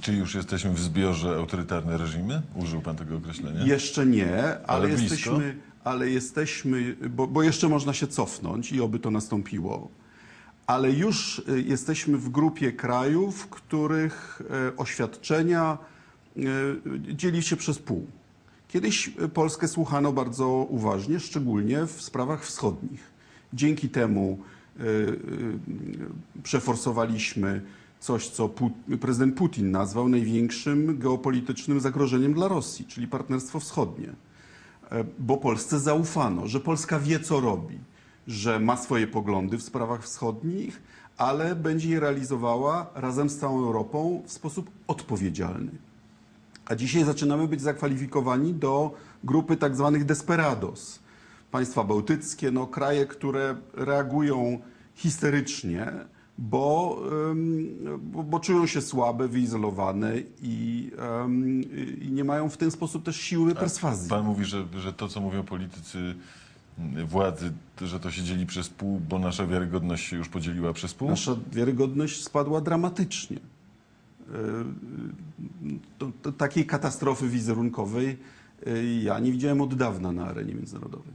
Czy już jesteśmy w zbiorze autorytarne reżimy? Użył pan tego określenia? Jeszcze nie, ale, Ale jesteśmy, ale jesteśmy bo, bo jeszcze można się cofnąć i oby to nastąpiło. Ale już y, jesteśmy w grupie krajów, których e, oświadczenia e, dzieli się przez pół. Kiedyś Polskę słuchano bardzo uważnie, szczególnie w sprawach wschodnich. Dzięki temu przeforsowaliśmy coś, co Pu- prezydent Putin nazwał największym geopolitycznym zagrożeniem dla Rosji, czyli partnerstwo wschodnie. E, Bo Polsce zaufano, że Polska wie, co robi, że ma swoje poglądy w sprawach wschodnich, ale będzie je realizowała razem z całą Europą w sposób odpowiedzialny. A dzisiaj zaczynamy być zakwalifikowani do grupy tak zwanych desperados. Państwa bałtyckie, no, kraje, które reagują histerycznie, bo, bo, bo czują się słabe, wyizolowane i, i nie mają w ten sposób też siły perswazji. Pan mówi, że, że to, co mówią politycy mm, władzy, że to się dzieli przez pół, bo nasza wiarygodność się już podzieliła przez pół? Nasza wiarygodność spadła dramatycznie. Yy, To, to, takiej katastrofy wizerunkowej yy, ja nie widziałem od dawna na arenie międzynarodowej.